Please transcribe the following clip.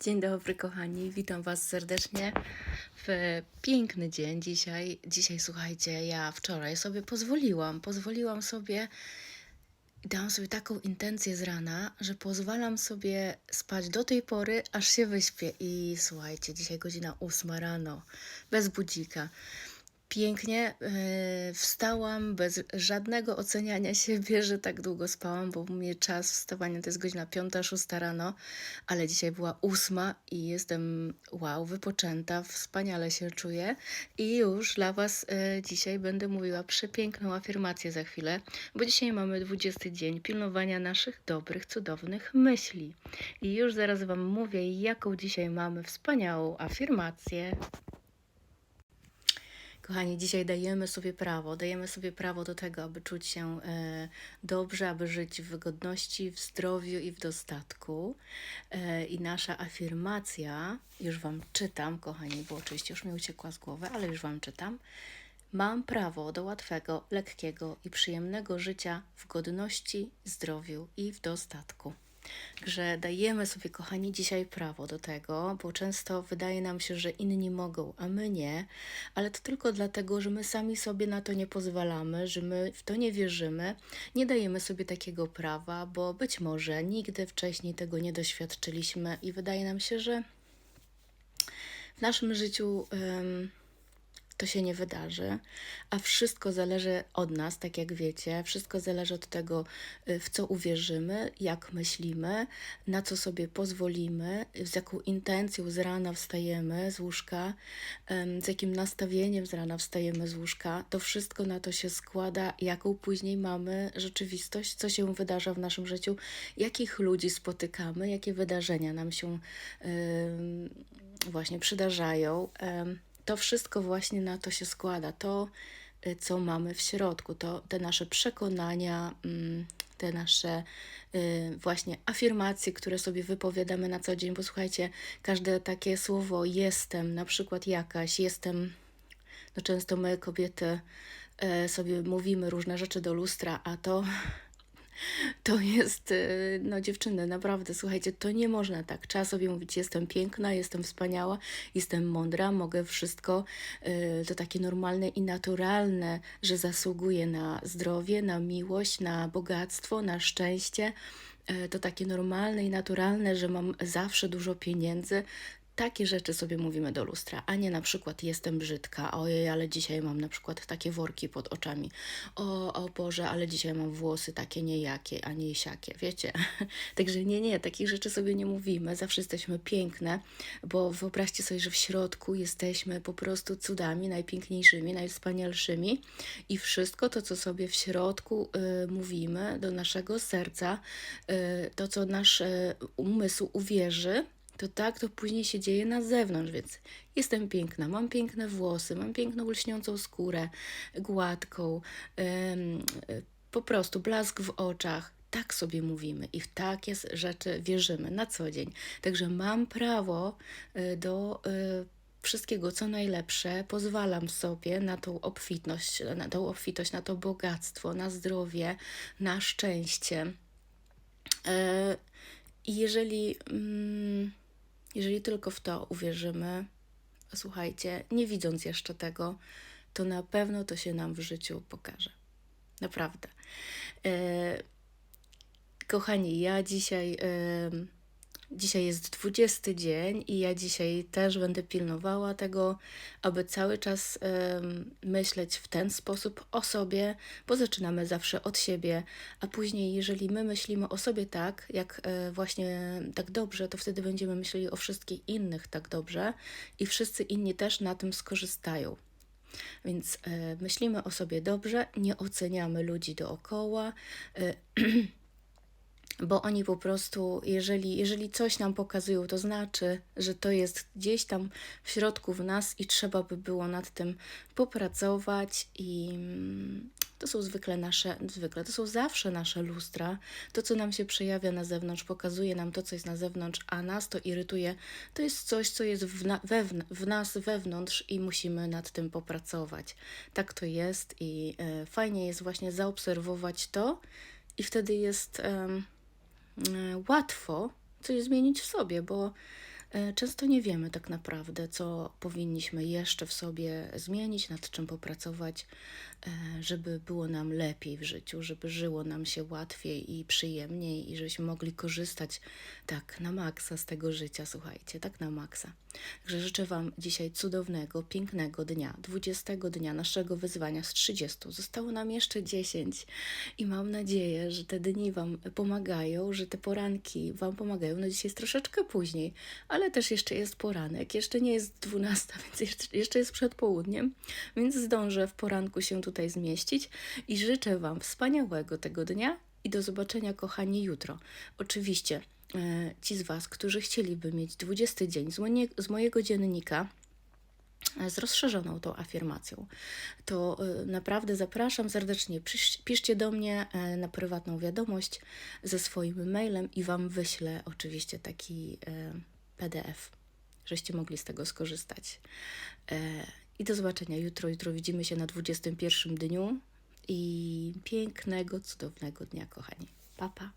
Dzień dobry, kochani. Witam Was serdecznie w piękny dzień dzisiaj. Dzisiaj, słuchajcie, ja wczoraj sobie pozwoliłam, pozwoliłam sobie dałam sobie taką intencję z rana, że pozwalam sobie spać do tej pory, aż się wyśpię. I słuchajcie, dzisiaj godzina ósma rano, bez budzika. Pięknie yy, wstałam bez żadnego oceniania siebie, że tak długo spałam, bo u mnie czas wstawania to jest godzina piąta, szósta rano, ale dzisiaj była ósma i jestem wow, wypoczęta, wspaniale się czuję i już dla Was yy, dzisiaj będę mówiła przepiękną afirmację za chwilę, bo dzisiaj mamy 20 dzień pilnowania naszych dobrych, cudownych myśli. I już zaraz Wam mówię, jaką dzisiaj mamy wspaniałą afirmację. Kochani, dzisiaj dajemy sobie prawo, dajemy sobie prawo do tego, aby czuć się e, dobrze, aby żyć w godności, w zdrowiu i w dostatku. E, I nasza afirmacja, już Wam czytam, kochani, bo oczywiście już mi uciekła z głowy, ale już Wam czytam. Mam prawo do łatwego, lekkiego i przyjemnego życia w godności, zdrowiu i w dostatku że dajemy sobie, kochani, dzisiaj prawo do tego, bo często wydaje nam się, że inni mogą, a my nie, ale to tylko dlatego, że my sami sobie na to nie pozwalamy, że my w to nie wierzymy, nie dajemy sobie takiego prawa, bo być może nigdy wcześniej tego nie doświadczyliśmy i wydaje nam się, że w naszym życiu. Um, to się nie wydarzy, a wszystko zależy od nas, tak jak wiecie, wszystko zależy od tego, y, w co uwierzymy, jak myślimy, na co sobie pozwolimy, z jaką intencją z rana wstajemy z łóżka, z jakim nastawieniem z rana wstajemy z łóżka. To wszystko na to się składa, jaką później mamy rzeczywistość, co się wydarza w naszym życiu, jakich ludzi spotykamy, jakie wydarzenia nam się właśnie przydarzają to wszystko właśnie na to się składa. To, y, co mamy w środku, to te nasze przekonania, mm, te nasze y, właśnie afirmacje, które sobie wypowiadamy na co dzień. Posłuchajcie, każde takie słowo jestem, na przykład jakaś, jestem, no często my kobiety y, sobie mówimy różne rzeczy do lustra, a to to jest, y, no dziewczyny, naprawdę, słuchajcie, to nie można tak. Trzeba sobie mówić, jestem piękna, jestem wspaniała, jestem mądra, mogę wszystko. Y, to takie normalne i naturalne, że zasługuję na zdrowie, na miłość, na bogactwo, na szczęście y, to takie normalne i naturalne, że mam zawsze dużo pieniędzy, takie rzeczy sobie mówimy do lustra, a nie na przykład jestem brzydka, ojej, ale dzisiaj mam na przykład takie worki pod oczami, o, o Boże, ale dzisiaj mam włosy takie niejakie, a nie siakie, wiecie? Także nie, nie, takich rzeczy sobie nie mówimy, zawsze jesteśmy piękne, bo wyobraźcie sobie, że w środku jesteśmy po prostu cudami, najpiękniejszymi, najwspanialszymi i wszystko to, co sobie w środku y, mówimy do naszego serca, y, to, co nasz y, umysł uwierzy, to tak to później się dzieje na zewnątrz, więc jestem piękna, mam piękne włosy, mam piękną lśniącą skórę, gładką, po prostu blask w oczach. Tak sobie mówimy i w takie rzeczy wierzymy na co dzień. Także mam prawo y, do y, wszystkiego, co najlepsze, pozwalam sobie na tą obfitość, na tą obfitość, na to bogactwo, na zdrowie, na szczęście. Y, I jeżeli. Mm, jeżeli tylko w to uwierzymy, słuchajcie, nie widząc jeszcze tego, to na pewno to się nam w życiu pokaże. Naprawdę. E, kochani, ja dzisiaj. E, Dzisiaj jest 20 dzień i ja dzisiaj też będę pilnowała tego, aby cały czas myśleć w ten sposób o sobie, bo zaczynamy zawsze od siebie, a później, jeżeli my myślimy o sobie tak, jak y, właśnie tak dobrze, to wtedy będziemy myśleli o wszystkich innych tak dobrze i wszyscy inni też na tym skorzystają. Więc y, myślimy o sobie dobrze, nie oceniamy ludzi dookoła. Y, bo oni po prostu, jeżeli, jeżeli coś nam pokazują, to znaczy, że to jest gdzieś tam w środku w nas i trzeba by było nad tym popracować i mm, to są zwykle nasze, zwykle, to są zawsze nasze lustra. To, co nam się przejawia na zewnątrz, pokazuje nam to, co jest na zewnątrz, a nas to irytuje. To jest coś, co jest w, na, wewn w nas wewnątrz i musimy nad tym popracować. Tak to jest i y, fajnie jest właśnie zaobserwować to i wtedy jest... Y, łatwo coś zmienić w sobie, bo E, Często nie wiemy tak naprawdę, co powinniśmy jeszcze w sobie zmienić, nad czym popracować, e, żeby było nam lepiej w życiu, żeby żyło nam się łatwiej i przyjemniej i żebyśmy mogli korzystać tak na maksa z tego życia, słuchajcie, tak na maksa. Także życzę Wam dzisiaj cudownego, pięknego dnia, 20 dnia naszego wyzwania z 30. Zostało nam jeszcze 10 i mam nadzieję, że te dni Wam pomagają, że te poranki Wam pomagają. No dzisiaj jest troszeczkę później, ale też jeszcze jest poranek, jeszcze nie jest 12, więc jeszcze, jest przed południem, więc zdążę w poranku się tutaj zmieścić i życzę Wam wspaniałego tego dnia i do zobaczenia, kochani, jutro. Oczywiście e, ci z Was, którzy chcieliby mieć 20 dzień z, z mojego dziennika, e, z rozszerzoną tą afirmacją, to e, naprawdę zapraszam serdecznie. Pisz, piszcie do mnie na prywatną wiadomość ze swoim mailem i Wam wyślę oczywiście taki PDF, żeście mogli z tego skorzystać. E, I do zobaczenia jutro. Jutro widzimy się na 21 dniu i pięknego, cudownego dnia, kochani. Pa, pa.